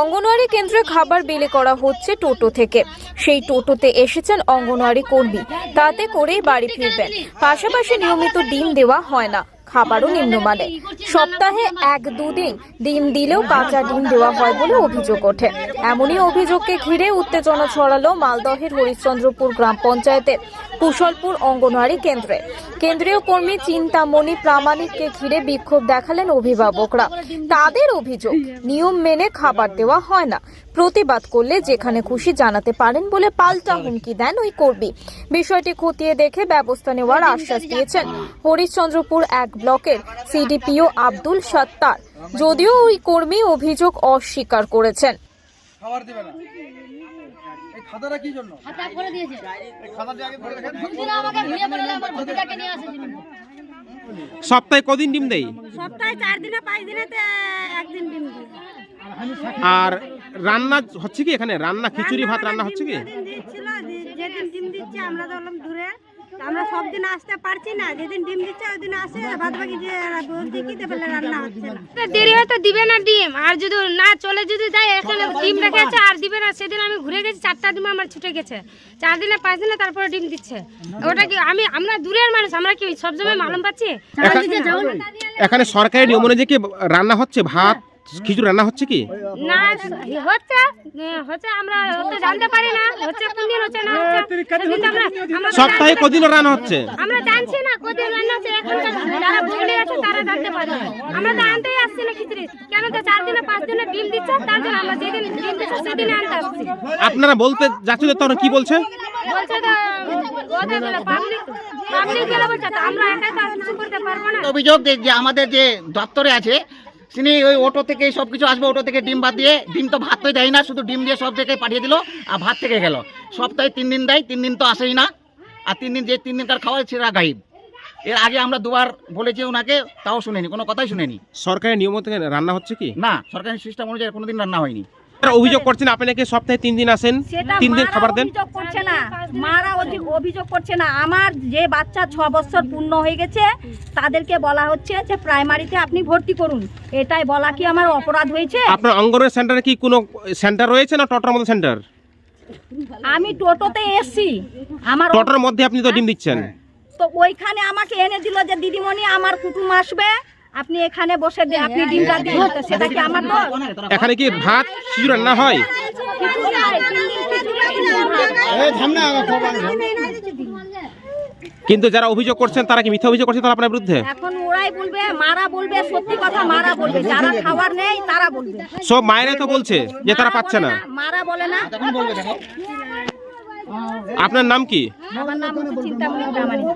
অঙ্গনওয়াড়ি কেন্দ্রে খাবার বিলি করা হচ্ছে টোটো থেকে। সেই টোটোতে এসেছেন অঙ্গনওয়াড়ি কর্মী। তাতে করেই বাড়ি ফিরবেন। পাশাপাশি নিয়মিত ডিম দেওয়া হয় না। খাবারও নিম্নমানের। সপ্তাহে এক দুদিন ডিম দিলেও কাঁচা ডিম দেওয়া হয় বলে অভিযোগ ওঠে। এমনই অভিযোগকে ঘিরে উত্তেজনা ছড়ালো মালদহের হরিশ্চন্দ্রপুর গ্রাম পঞ্চায়েতের কুশলপুর অঙ্গনওয়াড়ি কেন্দ্রে। কেন্দ্রীয় কর্মী চিন্তামণি প্রামাণিককে ঘিরে বিক্ষোভ দেখালেন অভিভাবকরা। তাদের অভিযোগ, নিয়ম মেনে খাবার দেওয়া হয় না। প্রতিবাদ করলে যেখানে খুশি জানাতে পারেন বলে পাল্টা হুমকি দেন ওই কর্মী। বিষয়টি খতিয়ে দেখে ব্যবস্থা নেওয়ার আশ্বাস দিয়েছেন হরিশ্চন্দ্রপুর এক ব্লকের সিডিপিও আব্দুল সত্তার। যদিও ওই কর্মী অভিযোগ অস্বীকার করেছেন। খাবার দেবে না। এই খাতাটা কি জন্য? খাতা করে দিয়েছে। এই খাতাটা আগে ধরে দেখেন দুদিন আমাকে ঘুরিয়ে পড়ে আমার ভতিজাকে নিয়ে আসে সপ্তাহে কদিন ডিম দেয়? সপ্তাহে চার দিনে পাঁচ দিনেতে একদিন ডিম দিই আর রান্না হচ্ছে কি এখানে? রান্না খিচুড়ি ভাত রান্না হচ্ছে কি? যেদিন ডিম দিচ্ছে আমরা তো দূরে আমরা সব দিন আসতে পারছি না। যেদিন ডিম দিচ্ছে ওই দিন আসে বাদ বাকি যে বলছি কি বলে রান্না হচ্ছে না। দেরি হয়তো দিবে না ডিম। আর যদি না চলে যদি যায় এখানে ডিম রেখে আছে আর দিবে না। সেদিন আমি ঘুরে গেছি চারটা ডিম আমার ছুটে গেছে। চার দিনে পাঁচ দিনে তারপরে ডিম দিচ্ছে। ওটা কি আমি আমরা দূরের মানুষ আমরা কি সবসময় মালুম পাচ্ছি? এখানে সরকারি নিয়ম অনুযায়ী কি রান্না হচ্ছে? ভাত খিচুড়ি রান্না হচ্ছে কি? না হচ্ছে হচ্ছে আমরা জানতে পারি না। হচ্ছে সপ্তাহে কদিন রান্না হচ্ছে? আমরা জানছি না কদিন রান্না হচ্ছে এখানকার যারা আছে তারা জানতে পারে। আমরা তো আনতেই আসছি না খিচুড়ি। কেন তো চার দিনে পাঁচ দিনে ডিম দিচ্ছে তার জন্য আমরা যেদিন ডিম দিচ্ছে সেদিনে আনতে আসছি। আপনারা বলতে যাচ্ছিল তখন কি বলছে? বলছে তো ওদের বলে পাবলিক পাবলিক গেলে বলছে তো আমরা একাই তো কিছু করতে পারব না। অভিযোগ যে যে আমাদের যে দপ্তরে আছে তিনি ওই অটো থেকে সব কিছু আসবে অটো থেকে ডিম বাদ দিয়ে ডিম তো ভাত তো দেয় না শুধু ডিম দিয়ে সব জায়গায় পাঠিয়ে দিল আর ভাত থেকে গেল। সপ্তাহে তিন দিন দেয় তিন দিন তো আসেই না। আর তিন দিন যে তিন দিন দিনকার খাওয়া সেটা গাইব। এর আগে আমরা দুবার বলেছি ওনাকে তাও শুনেনি কোনো কথাই শুনেনি। সরকারি নিয়ম মতো রান্না হচ্ছে কি? না সরকারি সিস্টেম অনুযায়ী কোনোদিন রান্না হয়নি। আপনারা অভিযোগ করছেন আপনি নাকি সপ্তাহে তিন দিন আসেন? তিন দিন খাবার দেন? অভিযোগ করছে না। মারা অভিযোগ করছে না। আমার যে বাচ্চা ছ বছর পূর্ণ হয়ে গেছে তাদেরকে বলা হচ্ছে যে প্রাইমারিতে আপনি ভর্তি করুন। এটাই বলা কি আমার অপরাধ হয়েছে? আপনার অঙ্গনওয়াড়ি সেন্টারে কি কোনো সেন্টার রয়েছে না টোটার মধ্যে সেন্টার আমি টোটোতে এসেছি। আমার টোটোর মধ্যে আপনি তো ডিম দিচ্ছেন। তো ওইখানে আমাকে এনে দিল যে দিদিমণি আমার কুটুম আসবে। আপনি এখানে বসে দেন আপনি ডিমটা দিন সেটা কি আমার দোষ? এখানে কি ভাত শিশু রান্না হয় কিছু নাই, তিন দিন কিছু নাই, তিন দিন ভাত। কিন্তু যারা অভিযোগ করছেন তারা কি মিথ্যা অভিযোগ করছেন তারা আপনার বিরুদ্ধে? এখন ওরাই বলবে মারা বলবে সত্যি কথা মারা বলবে। যারা খাবার নেই তারা বলবে। সব মায়েরা তো বলছে যে তারা পাচ্ছে না। মারা বলে না। আপনার নাম কি? আমার নাম চিন্তামণি প্রামাণিক।